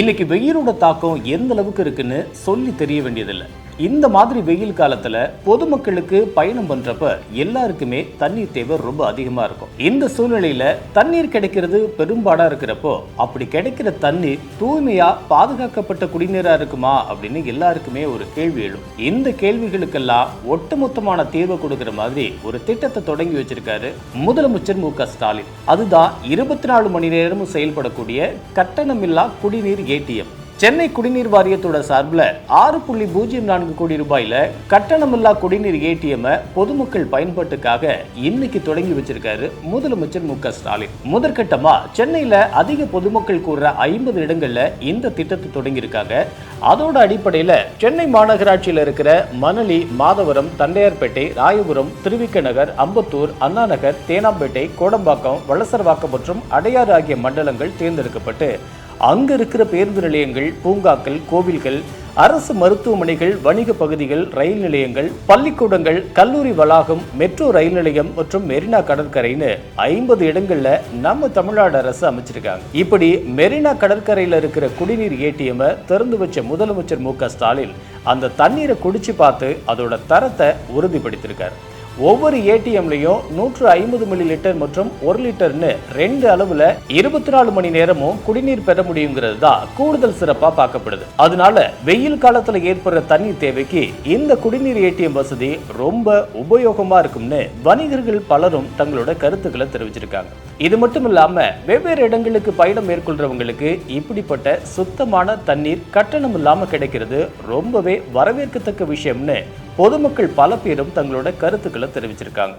இன்னைக்கு வெயிலோட தாக்கம் எந்த அளவுக்கு இருக்குன்னு சொல்லி தெரிய வேண்டியதில்லை. இந்த மாதிரி வெயில் காலத்துல பொதுமக்களுக்கு பயணம் பண்றப்ப எல்லாருக்குமே தண்ணீர் தேவை ரொம்ப அதிகமா இருக்கும். இந்த சூழ்நிலையில தண்ணீர் கிடைக்கிறது பெரும்பாடா இருக்கிறப்போ அப்படி கிடைக்கிற தண்ணீர் தூய்மையா பாதுகாக்கப்பட்ட குடிநீரா இருக்குமா அப்படின்னு எல்லாருக்குமே ஒரு கேள்வி எழும். இந்த கேள்விகளுக்கெல்லாம் ஒட்டுமொத்தமான தீர்வு கொடுக்குற மாதிரி ஒரு திட்டத்தை தொடங்கி வச்சிருக்காரு முதலமைச்சர் மு ஸ்டாலின். அதுதான் இருபத்தி நாலு மணி நேரமும் செயல்படக்கூடிய கட்டணமில்லா குடிநீர் ஏடிஎம் சென்னை குடிநீர் வாரியத்தோட சார்பில் ஆறு புள்ளி பூஜ்ஜியம் நான்கு கோடி ரூபாயில கட்டணமில்லா குடிநீர் ஏடிஎம் பொதுமக்கள் பயன்பாட்டுக்காக இன்னைக்கு தொடங்கி வச்சிருக்காரு முதலமைச்சர் மு க ஸ்டாலின். முதற்கட்டமா சென்னையில் அதிக பொதுமக்கள் கூடுற ஐம்பது இடங்களில் இந்த திட்டத்தை தொடங்கியிருக்காங்க. அதோட அடிப்படையில் சென்னை மாநகராட்சியில் இருக்கிற மணலி மாதவரம் தண்டையார்பேட்டை ராயபுரம் திருவிக்க நகர் அம்பத்தூர் அண்ணாநகர் தேனாம்பேட்டை கோடம்பாக்கம் வளசரவாக்கம் மற்றும் அடையாறு ஆகிய மண்டலங்கள் தேர்ந்தெடுக்கப்பட்டு அங்கே இருக்கிற பேருந்து நிலையங்கள் பூங்காக்கள் கோவில்கள் அரசு மருத்துவமனைகள் வணிக பகுதிகள் ரயில் நிலையங்கள் பள்ளிக்கூடங்கள் கல்லூரி வளாகம் மெட்ரோ ரயில் நிலையம் மற்றும் மெரினா கடற்கரைன்னு ஐம்பது இடங்கள்ல நம்ம தமிழ்நாடு அரசு அமைச்சிருக்காங்க. இப்படி மெரினா கடற்கரையில் இருக்கிற குடிநீர் ஏடிஎம் திறந்து வச்ச முதலமைச்சர் மு க ஸ்டாலின் அந்த தண்ணீரை குடிச்சு பார்த்து அதோட தரத்தை உறுதிப்படுத்தியிருக்காரு ஒவ்வொரு ஏடிஎம்லையும் நூற்று ஐம்பது மில்லி லிட்டர் மற்றும் ஒரு லிட்டர்னு ரெண்டு அளவுல இருபத்தி நாலு மணி நேரமும் குடிநீர் பெற முடியுங்கிறது தான் கூடுதல் சிறப்பா பார்க்கப்படுது. அதனால வெயில் காலத்துல ஏற்படுற தண்ணீர் தேவைக்கு இந்த குடிநீர் ஏடிஎம் வசதி ரொம்ப உபயோகமா இருக்கும்னு வணிகர்கள் பலரும் தங்களோட கருத்துக்களை தெரிவிச்சிருக்காங்க. இது மட்டும் இல்லாம வெவ்வேறு இடங்களுக்கு பயணம் மேற்கொள்றவங்களுக்கு இப்படிப்பட்ட சுத்தமான தண்ணீர் கட்டணம் இல்லாம கிடைக்கிறது ரொம்பவே வரவேற்கத்தக்க விஷயம்னு பொதுமக்கள் பல பேரும் தங்களோட கருத்துக்களை தெரிவிச்சிருக்காங்க.